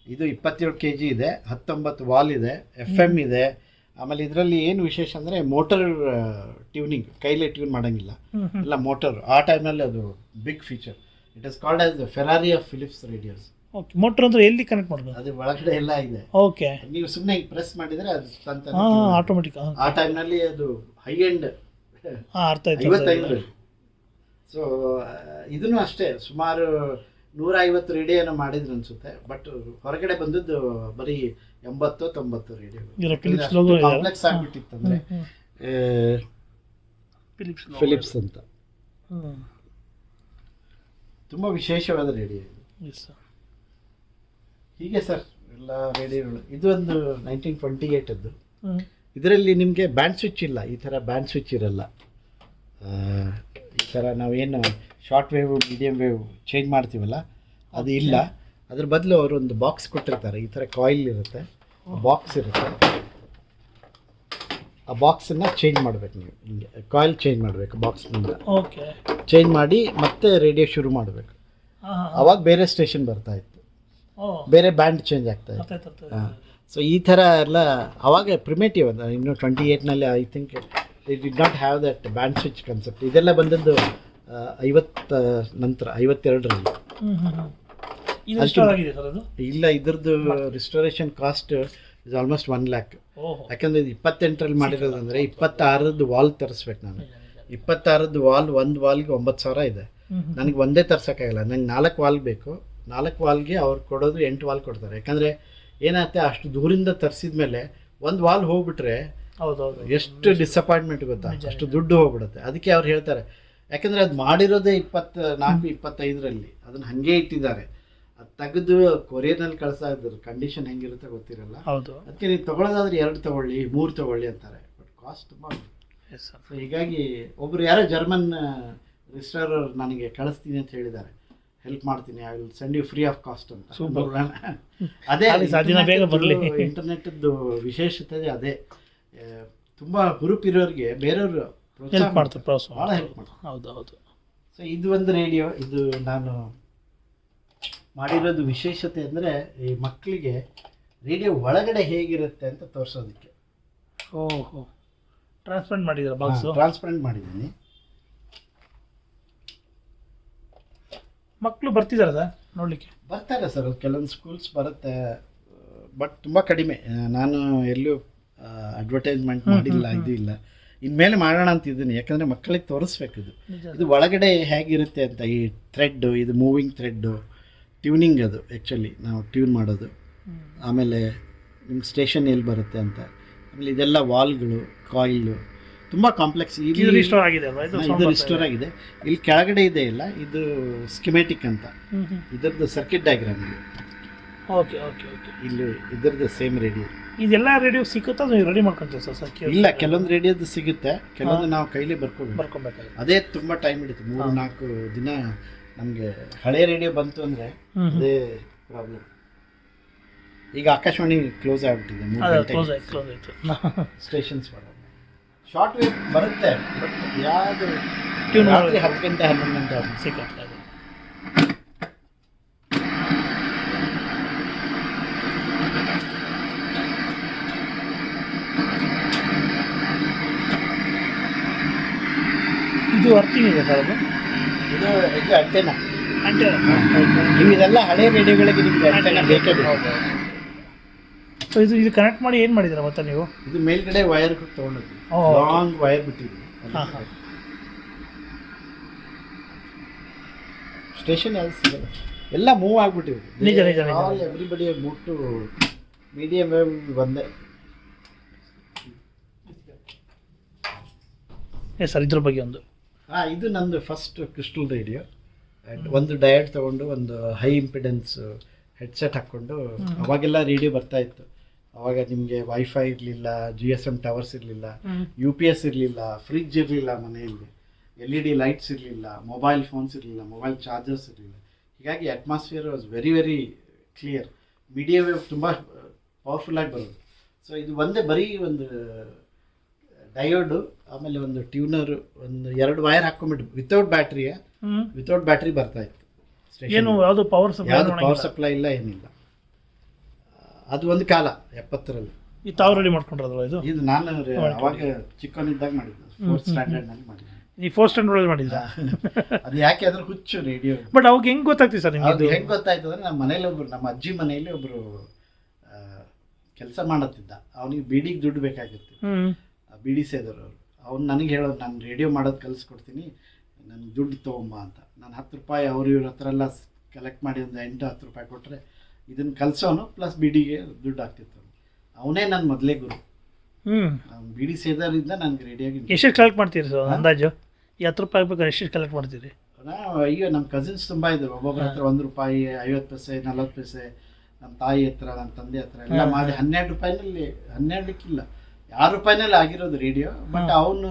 ಇದು ಇಪ್ಪತ್ತೇಳು ಕೆ ಜಿ ಇದೆ ಹತ್ತೊಂಬತ್ತು ವಾಲ್ ಇದೆ ಎಫ್ ಎಂ ಇದೆ. ಆಮೇಲೆ ಇದರಲ್ಲಿ ಏನು ವಿಶೇಷ ಅಂದರೆ ಮೋಟರ್ ಟ್ಯೂನಿಂಗ್ ಕೈಲೇ ಟ್ಯೂನ್ ಮಾಡೋಂಗಿಲ್ಲ. ಎಲ್ಲ ಮೋಟರ್ ಆ ಟೈಮಲ್ಲಿ ಅದು big feature it is called as Ferrari of Philips radios okay motor ಅಂದ್ರೆ ಎಲ್ಲಿ ಕನೆಕ್ಟ್ ಮಾಡಬೇಕು ಅದು ಒಳಗಡೆ ಎಲ್ಲ ಇದೆ. ಓಕೆ ನೀವು ಸುಮ್ಮನೆ ಪ್ರೆಸ್ ಮಾಡಿದ್ರೆ ಅದು ತಂತ ಆಟೋಮೆಟಿಕ್ ಆ ಟೈಮ್ನಲ್ಲಿ ಅದು ಹೈ ಎಂಡ್ ಅರ್ಥ ಆಯ್ತು ಅರ್ಥ ಆಯ್ತು. ಐವತ್ತೈದರಲ್ಲಿ ಸೊ ಇದನ್ನು ಅಷ್ಟೇ ಸುಮಾರು ನೂರ ಐವತ್ತು ಏನೋ ಮಾಡಿದ್ರು ಅನ್ಸುತ್ತೆ. ಬಟ್ ಹೊರಗಡೆ ಬಂದದ್ದು ಬರೀ ಎಂಬತ್ತು ತೊಂಬತ್ತು ರೇಡಿಯೋ. ಕಾಂಪ್ಲೆಕ್ಸ್ ಆಗ್ಬಿಟ್ಟಿತ್ತಂದ್ರೆ ಫಿಲಿಪ್ಸ್ ಫಿಲಿಪ್ಸ್ ಅಂತ ತುಂಬ ತುಂಬಾ ವಿಶೇಷವಾದ ರೇಡಿಯೋ ಇದು. ಎಸ್ ಸರ್ ಹೀಗೆ ಸರ್ ಎಲ್ಲ ರೇಡಿಯೋಗಳು. ಇದು ಒಂದು ನೈನ್ಟೀನ್ ಟ್ವೆಂಟಿ ಏಟದ್ದು ಇದರಲ್ಲಿ ನಿಮಗೆ ಬ್ಯಾಂಡ್ ಸ್ವಿಚ್ ಇಲ್ಲ. ಈ ಥರ ಬ್ಯಾಂಡ್ ಸ್ವಿಚ್ ಇರಲ್ಲ. ಈ ಥರ ನಾವೇನು short wave medium wave change ಮಾಡ್ತೀವಲ್ಲ ಅದು ಇಲ್ಲ. ಅದ್ರ ಬದಲು ಅವರು ಒಂದು ಬಾಕ್ಸ್ ಕೊಟ್ಟಿರ್ತಾರೆ. ಈ ಥರ ಕಾಯಿಲ್ ಇರುತ್ತೆ. ಬಾಕ್ಸ್ ಇರುತ್ತೆ. ಆ ಬಾಕ್ಸನ್ನು ಚೇಂಜ್ ಮಾಡಬೇಕು ನೀವು. ಹಿಂಗೆ ಕಾಯಿಲ್ ಚೇಂಜ್ ಮಾಡಬೇಕು ಬಾಕ್ಸ್ನಿಂದ ಓಕೆ ಚೇಂಜ್ ಮಾಡಿ ಮತ್ತೆ ರೇಡಿಯೋ ಶುರು ಮಾಡಬೇಕು. ಅವಾಗ ಬೇರೆ ಸ್ಟೇಷನ್ ಬರ್ತಾ ಇತ್ತು. ಬೇರೆ ಬ್ಯಾಂಡ್ ಚೇಂಜ್ ಆಗ್ತಾ ಇತ್ತು. ಹಾಂ. ಸೊ ಈ ಥರ ಎಲ್ಲ ಅವಾಗ ಪ್ರಿಮೇಟಿವ್ ಅದ. ಇನ್ನು twenty ಏಯ್ಟ್ನಲ್ಲಿ I think they did not have that band switch concept ಇದೆಲ್ಲ ಬಂದದ್ದು ಐವತ್ತ ನಂತರ ಐವತ್ತೆರಡರಲ್ಲಿ. ಇಲ್ಲ ಇದ್ರದ್ದು restoration cost is almost one lakh ಯಾಕಂದರೆ ಇದು ಇಪ್ಪತ್ತೆಂಟರಲ್ಲಿ ಮಾಡಿರೋದಂದ್ರೆ ಇಪ್ಪತ್ತಾರದ್ದು ವಾಲ್ ತರಿಸ್ಬೇಕು ನಾನು. ಇಪ್ಪತ್ತಾರದ್ದು ವಾಲ್ ಒಂದು ವಾಲ್ಗೆ ಒಂಬತ್ತು ಸಾವಿರ ಇದೆ. ನನಗೆ ಒಂದೇ ತರ್ಸೋಕ್ಕಾಗಲ್ಲ. ನಂಗೆ ನಾಲ್ಕು ವಾಲ್ ಬೇಕು. ನಾಲ್ಕು ವಾಲ್ಗೆ ಅವ್ರು ಕೊಡೋದು ಎಂಟು ವಾಲ್ ಕೊಡ್ತಾರೆ. ಯಾಕಂದರೆ ಏನಾಗುತ್ತೆ ಅಷ್ಟು ದೂರಿಂದ ತರಿಸಿದ ಮೇಲೆ ಒಂದು ವಾಲ್ ಹೋಗ್ಬಿಟ್ರೆ ಹೌದೌದು. ಹೌದು ಎಷ್ಟು ಡಿಸಪಾಯಿಂಟ್ಮೆಂಟ್ ಗೊತ್ತಾ? ಅಷ್ಟು ದುಡ್ಡು ಹೋಗ್ಬಿಡುತ್ತೆ. ಅದಕ್ಕೆ ಅವ್ರು ಹೇಳ್ತಾರೆ. ಯಾಕಂದರೆ ಅದು ಮಾಡಿರೋದೇ ಇಪ್ಪತ್ತು ನಾಲ್ಕು ಇಪ್ಪತ್ತೈದರಲ್ಲಿ. ಅದನ್ನು ಹಾಗೆ ಇಟ್ಟಿದ್ದಾರೆ. ತೆಗೆದು ಕೊರಿಯರ್ನಲ್ಲಿ ಕಳ್ಸೋದ್ರ ಕಂಡೀಷನ್ ಹೆಂಗಿರುತ್ತೆ ಗೊತ್ತಿರಲ್ಲ. ಹೌದು. ಅದಕ್ಕೆ ನೀವು ತಗೊಳ್ಳೋದಾದ್ರೆ ಎರಡು ತಗೊಳ್ಳಿ ಮೂರು ತಗೊಳ್ಳಿ ಅಂತಾರೆ. ಬಟ್ ಕಾಸ್ಟ್ ತುಂಬ. ಸೊ ಹೀಗಾಗಿ ಒಬ್ರು ಯಾರೋ ಜರ್ಮನ್ ರಿಜಿಸ್ಟರ್ ನನಗೆ ಕಳಿಸ್ತೀನಿ ಅಂತ ಹೇಳಿದ್ದಾರೆ. ಹೆಲ್ಪ್ ಮಾಡ್ತೀನಿ I will send you free of cost ಅಂತ. ಅದೇ. ಇಂಟರ್ನೆಟ್ದು ವಿಶೇಷತೆ ಅದೇ. ತುಂಬಾ ಹುರುಪಿರೋರಿಗೆ ಬೇರೆಯವರು ಹೆಲ್ಪ್ ಮಾಡ್ತಾರೆ ಭಾಳ ಹೆಲ್ಪ್ ಮಾಡ್ತಾರೆ. ಹೌದು ಹೌದು. ಸೊ ಇದು ಒಂದು ರೇಡಿಯೋ ಇದು ನಾನು ಮಾಡಿರೋದು ವಿಶೇಷತೆ ಅಂದರೆ ಈ ಮಕ್ಕಳಿಗೆ ರೇಡಿಯೋ ಒಳಗಡೆ ಹೇಗಿರುತ್ತೆ ಅಂತ ತೋರಿಸೋದಕ್ಕೆ. ಓಹೋ ಟ್ರಾನ್ಸ್ಪರೆಂಟ್ ಮಾಡಿದ್ದಾರೆ ಬಾಕ್ಸು ಟ್ರಾನ್ಸ್ಪರೆಂಟ್ ಮಾಡಿದ್ದೀನಿ. ಮಕ್ಕಳು ಬರ್ತಿದ್ದಾರೆ ಸರ್ ನೋಡಲಿಕ್ಕೆ? ಬರ್ತಾರೆ ಸರ್ ಕೆಲವೊಂದು ಸ್ಕೂಲ್ಸ್ ಬರುತ್ತೆ ಬಟ್ ತುಂಬ ಕಡಿಮೆ. ನಾನು ಎಲ್ಲೂ ಅಡ್ವರ್ಟೈಸ್ಮೆಂಟ್ ಮಾಡಿಲ್ಲ ಇದು ಇಲ್ಲ. ಇನ್ಮೇಲೆ ಮಾಡೋಣ ಅಂತ ಇದ್ದೀನಿ ಯಾಕಂದರೆ ಮಕ್ಕಳಿಗೆ ತೋರಿಸ್ಬೇಕು ಇದು. ಇದು ಒಳಗಡೆ ಹೇಗಿರುತ್ತೆ ಅಂತ ಈ ಥ್ರೆಡ್ಡು ಇದು ಮೂವಿಂಗ್ ಥ್ರೆಡ್ಡು ಟ್ಯೂನಿಂಗ್ ಅದು ಆ್ಯಕ್ಚುಲಿ ನಾವು ಟ್ಯೂನ್ ಮಾಡೋದು. ಆಮೇಲೆ ನಿಮ್ಗೆ ಸ್ಟೇಷನ್ ಎಲ್ಲಿ ಬರುತ್ತೆ ಅಂತ. ಆಮೇಲೆ ಇದೆಲ್ಲ ವಾಲ್ಗಳು ಕಾಯಿಲು ತುಂಬ ಕಾಂಪ್ಲೆಕ್ಸ್ ಇದು ರಿಸ್ಟೋರ್ ಆಗಿದೆ ಇದು ರಿಸ್ಟೋರ್ ಆಗಿದೆ. ಇಲ್ಲಿ ಕೆಳಗಡೆ ಇದೆ ಇಲ್ಲ ಇದು ಸ್ಕಿಮೆಟಿಕ್ ಅಂತ. ಇದರದ್ದು ಸರ್ಕಿಟ್ ಡಯಾಗ್ರಾಮ್ ಇದು. ಓಕೆ ಓಕೆ ಓಕೆ ಇಲ್ಲಿ ಇದರದ್ದು ಸೇಮ್ ರೇಡಿಯೋ ಇದೆಲ್ಲ ರೇಡಿಯೋ ಸಿಕ್ಕುತ್ತಾ ನೀವು ರೆಡಿ ಮಾಡ್ಕೊಂತೀವಿ ಸರ್? ಸರ್ ಇಲ್ಲ ಕೆಲವೊಂದು ರೇಡಿಯೋದು ಸಿಗುತ್ತೆ ಕೆಲವೊಂದು ನಾವು ಕೈಲಿ ಬರ್ಕೊಬೇಕು. ಬರ್ಕೊಬೇಕಾಗುತ್ತೆ. ಅದೇ ತುಂಬ ಟೈಮ್ ಹಿಡಿತು ಮೂರು ನಾಲ್ಕು ದಿನ ನಮಗೆ ಹಳೆ ರೇಡಿಯೋ ಬಂತು ಅಂದರೆ. ಅದೇ ಪ್ರಾಬ್ಲಮ್ ಈಗ ಆಕಾಶವಾಣಿ ಕ್ಲೋಸ್ ಆಗ್ಬಿಟ್ಟಿದೆ ಸ್ಟೇಷನ್ಸ್ ಶಾರ್ಟ್ ವೇವ್ ಬರುತ್ತೆ ಬಟ್ ಯಾವುದು ರಾತ್ರಿ. ಹತ್ತು ಗಂಟೆ ಹನ್ನೊಂದು ಗಂಟೆ ಇದು ಅರ್ಥಿಂಗ್ ಇದೆ ಸರ್ ಅದು? ಇದು ಇದು ಅಂಟೆನಾ ಅಂಟೆ ನೀವು ಇದೆಲ್ಲ ಹಳೆ ರೇಡಿಯೋಗಳಿಗೆ ನಿಮಗೆ ಅಂಟೆನಾ ಬೇಕೇ ಬೇಕು. ಸೊ ಇದು ಇದು ಕನೆಕ್ಟ್ ಮಾಡಿ ಏನು ಮಾಡಿದ್ದೀರಾ ಮತ್ತೆ ನೀವು? ಇದು ಮೇಲ್ಗಡೆ ವೈರ್ ತೊಗೊಂಡಿದ್ವಿ. ಓ, ಲಾಂಗ್ ವೈರ್ ಬಿಟ್ಟಿದ್ವಿ. ಹಾ, ಹಾ. ಸ್ಟೇಷನ್ ಯಾವ್ದು ಸಿಗಲ್ಲ. ಎಲ್ಲ ಮೂವ್ ಆಗ್ಬಿಟ್ಟಿವೆ ನಿಜ, ನಿಜ, ನಿಜ. All everybody move to medium wave ಬಂದೆ. ಎಸ್ ಸರ್ ಇದ್ರ ಬಗ್ಗೆ ಒಂದು. ಹಾ ಇದು ನಂದು ಫಸ್ಟ್ ಕ್ರಿಸ್ಟಲ್ ರೇಡಿಯೋ ಆ್ಯಂಡ್ ಒಂದು ಡಯಟ್ ತೊಗೊಂಡು ಒಂದು ಹೈ ಇಂಪಿಡೆನ್ಸ್ ಹೆಡ್ಸೆಟ್ ಹಾಕ್ಕೊಂಡು ಅವಾಗೆಲ್ಲ ರೇಡಿಯೋ ಬರ್ತಾ ಇತ್ತು. ಅವಾಗ ನಿಮಗೆ ವೈಫೈ ಇರಲಿಲ್ಲ ಜಿ ಎಸ್ ಎಂ ಟವರ್ಸ್ ಇರಲಿಲ್ಲ ಯು ಪಿ ಎಸ್ ಇರಲಿಲ್ಲ ಫ್ರಿಜ್ ಇರಲಿಲ್ಲ ಮನೆಯಲ್ಲಿ ಎಲ್ ಇ ಡಿ ಲೈಟ್ಸ್ ಇರಲಿಲ್ಲ ಮೊಬೈಲ್ ಫೋನ್ಸ್ ಇರಲಿಲ್ಲ ಮೊಬೈಲ್ ಚಾರ್ಜರ್ಸ್ ಇರಲಿಲ್ಲ. ಹೀಗಾಗಿ atmosphere was very very clear media wave ತುಂಬ ಪವರ್ಫುಲ್ಲಾಗಿ ಬರೋದು. ಸೊ ಇದು ಒಂದೇ ಬರೀ ಒಂದು ಡಯೋಡು ಆಮೇಲೆ ಒಂದು ಟ್ಯೂನರ್ ಒಂದು ಎರಡು ವೈರ್ ಹಾಕೊಂಡ್ಬಿಟ್ಟು ವಿತೌಟ್ ಬ್ಯಾಟ್ರಿಯ ವಿತೌಟ್ ಬ್ಯಾಟ್ರಿ ಬರ್ತಾ ಇತ್ತು ಏನು. ಯಾವುದು ಪವರ್ ಸಪ್ಲೈ ಯಾವುದು ಪವರ್ ಸಪ್ಲೈ ಇಲ್ಲ ಏನಿಲ್ಲ. ಅದು ಒಂದು ಕಾಲ ಎಪ್ಪತ್ತರಲ್ಲಿ. ಈ ತಾವು ರೆಡಿ ಮಾಡ್ಕೊಂಡಿರೋದಲ್ಲ ಇದು? ಇದು ನಾನು ಅವಾಗ ಚಿಕ್ಕವನಿದ್ದಾಗ ಮಾಡಿದ್ದು. ಫೋರ್ತ್ ಸ್ಟ್ಯಾಂಡರ್ಡ್ನಲ್ಲಿ ಮಾಡಿದ್ದೆ. ಈ ಫೋರ್ ಸ್ಟ್ಯಾಂಡರ್ಡ್ ಮಾಡಿದ್ದ ಅದು ಯಾಕೆ ಅದ್ರ ಹುಚ್ಚು ರೇಡಿಯೋ ಬಟ್ ಅವಾಗ ಹೆಂಗೆ ಗೊತ್ತಾಗ್ತಿದೆ ಸರ್ ನಿಮಗೆ ಅದು ಹೆಂಗೆ ಹೆಂಗ್ ಗೊತ್ತಾಯ್ತು ಅಂದ್ರೆ ನಮ್ಮ ಮನೇಲಿ ಒಬ್ರು ನಮ್ಮ ಅಜ್ಜಿ ಮನೆಯಲ್ಲಿ ಒಬ್ರು ಕೆಲಸ ಮಾಡತ್ತಿದ್ದ. ಅವನಿಗೆ ಬೀಡಿಗೆ ದುಡ್ಡು ಬೇಕಾಗಿತ್ತು. ಹ್ಮ್ ಡಿ ಸೇದೋರು ಅವರು ಅವ್ನು ನನಗೆ ಹೇಳೋದು ನಾನು ರೇಡಿಯೋ ಮಾಡೋದು ಕಲಿಸ್ಕೊಡ್ತೀನಿ ನನಗೆ ದುಡ್ಡು ತೊಗೊಂಬ ಅಂತ. ನಾನು ಹತ್ತು ರೂಪಾಯಿ ಅವ್ರ ಇವ್ರ ಹತ್ರ ಎಲ್ಲ ಕಲೆಕ್ಟ್ ಮಾಡಿ ಒಂದು ಎಂಟು ಹತ್ತು ರೂಪಾಯಿ ಕೊಟ್ಟರೆ ಇದನ್ನು ಕಲಿಸೋನು ಪ್ಲಸ್ ಬೀಡಿಗೆ ದುಡ್ಡು ಆಗ್ತಿತ್ತು ಅವನೇ. ನನ್ನ ಮೊದಲೇ ಗುರು. ಹ್ಮ್. ಡಿ ಬೀಡಿ ಸೇದೋರಿಂದ ನನಗೆ ರೇಡಿಯೋಗೆ ಎಷ್ಟು ಕಲೆಕ್ಟ್ ಮಾಡ್ತೀರಿ ಸರ್ ಅಂದಾಜು? ಈ ಹತ್ತು ರೂಪಾಯಿ ಬೇಕಾದ್ರೆ ಎಷ್ಟು ಕಲೆಕ್ಟ್ ಮಾಡ್ತೀರಿ? ಈಗ ಅಯ್ಯೋ ನಮ್ಮ ಕಸಿನ್ಸ್ ತುಂಬ ಇದ್ದರು ಒಬ್ಬೊಬ್ಬರ ಹತ್ರ ಒಂದು ರೂಪಾಯಿ ಐವತ್ತು ಪೈಸೆ ನಲ್ವತ್ತು ಪೈಸೆ ನಮ್ಮ ತಾಯಿ ಹತ್ರ ನಮ್ಮ ತಂದೆ ಹತ್ರ ಎಲ್ಲ ಮಾಡಿ ಹನ್ನೆರಡು ರೂಪಾಯಿನಲ್ಲಿ ಹನ್ನೆರಡಕ್ಕಿಲ್ಲ. ಆರು ರೂಪಾಯಿನಲ್ಲಿ ಆಗಿರೋದು ರೇಡಿಯೋ ಬಟ್ ಅವನು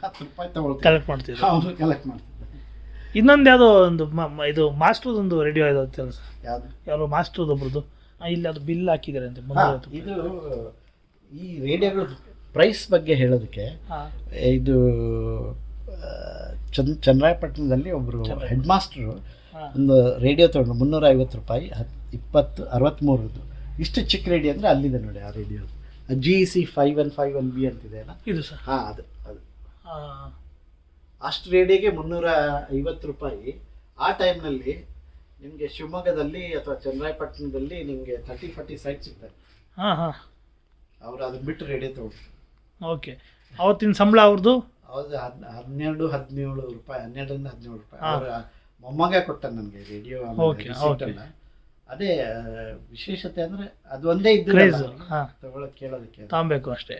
ಹತ್ತು ರೂಪಾಯಿ ತಗೊಳ್ತಾನೆ ಕಲೆಕ್ಟ್ ಮಾಡ್ತೀವಿ ಅವನು ಕಲೆಕ್ಟ್ ಮಾಡ್ತೀವಿ ಇನ್ನೊಂದು ಯಾವುದೋ ಒಂದು ಮ- ಇದು ಮಾಸ್ಟ್ರದೊಂದು ರೇಡಿಯೋ ಇದೆ ಸರ್ ಯಾವುದು? ಯಾರೋ ಮಾಸ್ಟ್ರದ್ದು ಒಬ್ರದ್ದು ಆ, ಇಲ್ಲಿ ಅದು ಬಿಲ್ ಹಾಕಿದ್ದಾರೆ ಅಂತ ಹಾ, ಇದು ಈ ರೇಡಿಯೋಗಳ ಪ್ರೈಸ್ ಬಗ್ಗೆ ಹೇಳೋದಕ್ಕೆ ಇದು ಆ, ಚಂದ್ ಚನ್ನರಾಯಪಟ್ಟಣದಲ್ಲಿ ಒಬ್ಬರು ಹೆಡ್ ಮಾಸ್ಟ್ರು ಒಂದು ರೇಡಿಯೋ ತೊಗೊಂಡು ಮುನ್ನೂರ ಐವತ್ತು ರೂಪಾಯಿ ಹತ್ತು ಇಪ್ಪತ್ತು ಅರವತ್ತ್ಮೂರದ್ದು ಇಷ್ಟು ಚಿಕ್ಕ ರೇಡಿಯೋ ಅಂದರೆ ಅಲ್ಲಿದೆ ನೋಡಿ ಆ radio. G C five one five one B ಅಂತಿದೆ ಅಲ್ಲ? ಇದು ಸರ್. ಹಾಂ ಅದು ಅದು. ಅಷ್ಟು ರೇಡಿಯೋಗೆ ಮುನ್ನೂರ ಐವತ್ತು ರೂಪಾಯಿ. ಆ ಟೈಮ್ನಲ್ಲಿ ನಿಮಗೆ ಶಿವಮೊಗ್ಗದಲ್ಲಿ ಅಥವಾ ಚನ್ನರಾಯಪಟ್ಟಣದಲ್ಲಿ ನಿಮಗೆ ತರ್ಟಿ ಫಾರ್ಟಿ ಸೈಟ್ ಸಿಗ್ತಾರೆ ಹಾಂ ಹಾಂ. ಅವ್ರು ಅದನ್ನ ಬಿಟ್ಟು ರೇಡಿಯೋ ತಗೊಂಡ್ರು ಓಕೆ ಅವತ್ತಿನ ಸಂಬಳ ಅವ್ರದ್ದು ಹೌದು ಹದ್ ಹನ್ನೆರಡು ಹದಿನೇಳು ರೂಪಾಯಿ ಹನ್ನೆರಡರಿಂದ ಹದಿನೇಳು ರೂಪಾಯಿ. ಅವರ ಮೊಮ್ಮಗ ಕೊಟ್ಟ ನನಗೆ ರೇಡಿಯೋ ಓಕೆ okay. ಅದೇ ವಿಶೇಷತೆ ಅಂದ್ರೆ ಅದು ಒಂದೇ ಇದ್ದು Craze, ಹಾ. ತಗೊಳಕ್ ಕೇಳೋದಕ್ಕೆ. ತಾಂಬೇಕು ಅಷ್ಟೇ.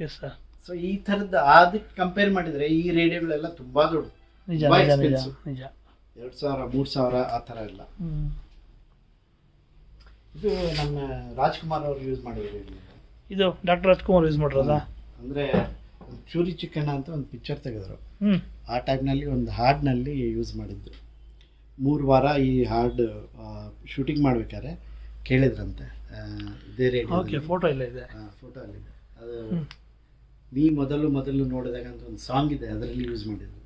ಎಸ್ ಸರ್ ಸೊ ಈ ಥರದ್ದು ಅದಕ್ಕೆ ಕಂಪೇರ್ ಮಾಡಿದ್ರೆ ಈ ರೇಡಿಯೋಗಳೆಲ್ಲ ತುಂಬಾ ದೊಡ್ಡ ನಿಜ ತುಂಬಾ ನಿಜ ನಿಜ expensive. ನಿಜ ಎರಡು ಸಾವಿರ ಮೂರು ಸಾವಿರ ಆ ಥರ ಎಲ್ಲ. ಹ್ಮ್. ಇದು ನಮ್ಮ ರಾಜ್ಕುಮಾರ್ ಅವರು ಯೂಸ್ ಮಾಡಿದ್ರು. ಇದು. ಡಾಕ್ಟರ್ ರಾಜ್ಕುಮಾರ್ ಯೂಸ್ ಮಾಡಿರೋದಾ? ಅಂದ್ರೆ ಒಂದು ಚೂರಿ ಚಿಕನ್ ಅಂತ ಒಂದು ಪಿಕ್ಚರ್ ತೆಗೆದ್ರು. ಆ ಆ ಟೈಮ್ನಲ್ಲಿ ಒಂದು ಹಾಡ್ನಲ್ಲಿ ಯೂಸ್ ಮಾಡಿದ್ದು. ಮೂರು ವಾರ ಈ ಹಾಡು ಶೂಟಿಂಗ್ ಮಾಡ್ಬೇಕಾದ್ರೆ ಕೇಳಿದ್ರಂತೆ. ಇದೇ ಓಕೆ ರೇಡಿಯೋ ಫೋಟೋ ಇಲ್ಲ ಇದೆ. ಫೋಟೋ ಅಲ್ಲಿದೆ. ಅದು ನೀ ಮೊದಲು ಮೊದಲು ನೋಡಿದಾಗ ಅಂತ ಒಂದು ಸಾಂಗ್ ಇದೆ ಅದರಲ್ಲಿ ಯೂಸ್ ಮಾಡಿದ್ರು